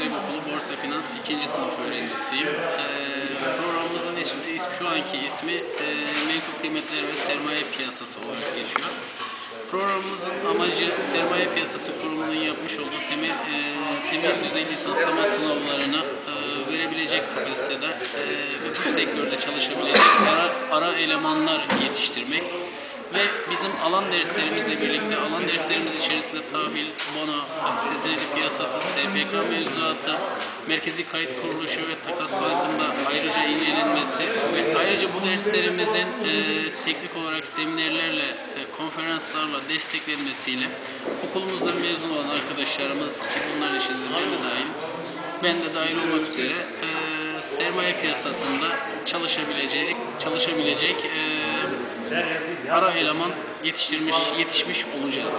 Yüksek Okulu Borsa Finans 2. sınıf öğrencisiyim. Ee, programımızın ismi- şu anki ismi e, Menkul Kıymetler ve Sermaye Piyasası olarak geçiyor. Programımızın amacı sermaye piyasası kurumunun yapmış olduğu temel e, temel düzey lisanslama sınavlarını e, verebilecek kapasitede e, ve bu sektörde çalışabilecek ara, ara elemanlar yetiştirmek ve bizim alan derslerimizle birlikte alan derslerimiz içerisinde tahvil, bono, hisse senedi piyasası, SPK mevzuatı, merkezi kayıt kuruluşu ve takas bankında ayrıca incelenmesi ve ayrıca bu derslerimizin e, teknik olarak seminerlerle, e, konferanslarla desteklenmesiyle okulumuzdan mezun olan arkadaşlarımız ki bunların içinde ben de dahil, ben de dahil olmak üzere e, sermaye piyasasında çalışabilecek, çalışabilecek e, ara eleman yetiştirmiş, yetişmiş olacağız.